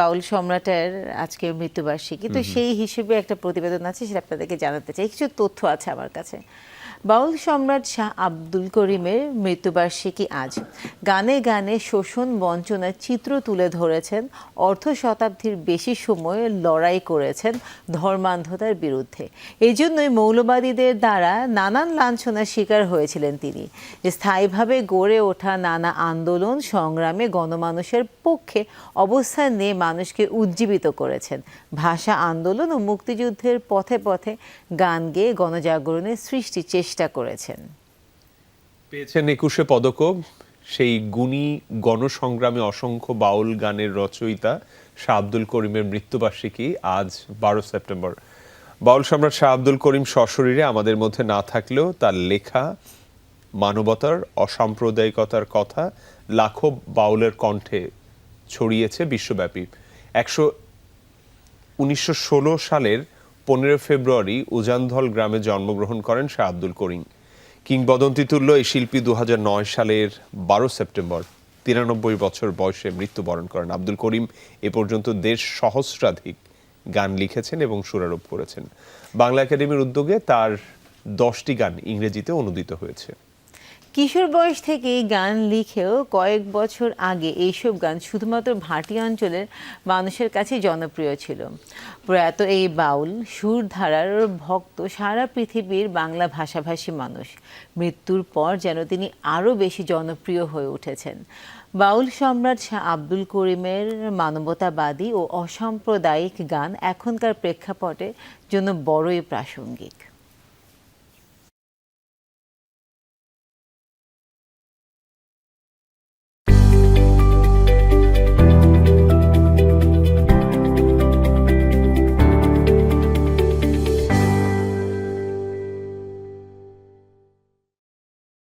বাউল সম্রাটের আজকে মৃত্যুবার্ষিকী। তো সেই হিসেবে একটা প্রতিবেদন আছে সেটা আপনাদেরকে জানাতে চাই। কিছু তথ্য আছে আমার কাছে। বাউল সম্রাট শাহ আব্দুল করিমের মৃত্যুবার্ষিকী আজ। গানে গানে শোষণ বঞ্চনার চিত্র তুলে ধরেছেন, অর্ধ শতাব্দীর বেশি সময় লড়াই করেছেন ধর্মান্ধতার বিরুদ্ধে। এই জন্যই মৌলবাদীদের দ্বারা নানান লাঞ্ছনার শিকার হয়েছিলেন তিনি। স্থায়ীভাবে গড়ে ওঠা নানা আন্দোলন সংগ্রামে গণমানুষের পক্ষে অবস্থান নিয়ে মানুষকে উজ্জীবিত করেছেন। ভাষা আন্দোলন ও মুক্তিযুদ্ধের পথে পথে গান গেয়ে গণজাগরণের সৃষ্টির চেষ্টা করেছেন। পেয়েছেন একুশে পদকও, সেই গুণী গণসংগ্রামে অসংখ্য বাউল গানের রচয়িতা শাহ আব্দুল করিমের মৃত্যুবার্ষিকী আজ বারো সেপ্টেম্বর। বাউল সম্রাট শাহ আব্দুল করিম সশরীরে আমাদের মধ্যে না থাকলেও তার লেখা, মানবতার অসাম্প্রদায়িকতার কথা লাখো বাউলের কণ্ঠে ছড়িয়েছে বিশ্বব্যাপী। একশো, উনিশশো সালের পনেরো ফেব্রুয়ারি উজানধল গ্রামে জন্মগ্রহণ করেন শাহ আব্দুল করিম। কিংবদন্তি তুল্য এই শিল্পী দু হাজার নয় সালের বারো সেপ্টেম্বর, তিরানব্বই বছর বয়সে মৃত্যুবরণ করেন। আব্দুল করিম এ পর্যন্ত দেশ সহস্রাধিক গান লিখেছেন এবং সুরারোপ করেছেন। বাংলা একাডেমির উদ্যোগে তার দশটি গান ইংরেজিতে অনুদিত হয়েছে। কিশোর বয়স থেকেই গান লিখেও কয়েক বছর আগে এইসব গান শুধুমাত্র ভাটি অঞ্চলের মানুষের কাছে জনপ্রিয় ছিল। প্রয়াত এই বাউল, সুরধারার ভক্ত, সারা পৃথিবীর বাংলা ভাষাভাষী মানুষ। মৃত্যুর পর যেন তিনি আরও বেশি জনপ্রিয় হয়ে উঠেছেন। বাউল সম্রাট শাহ আব্দুল করিমের মানবতাবাদী ও অসাম্প্রদায়িক গান এখনকার প্রেক্ষাপটের জন্য বড়ই প্রাসঙ্গিক।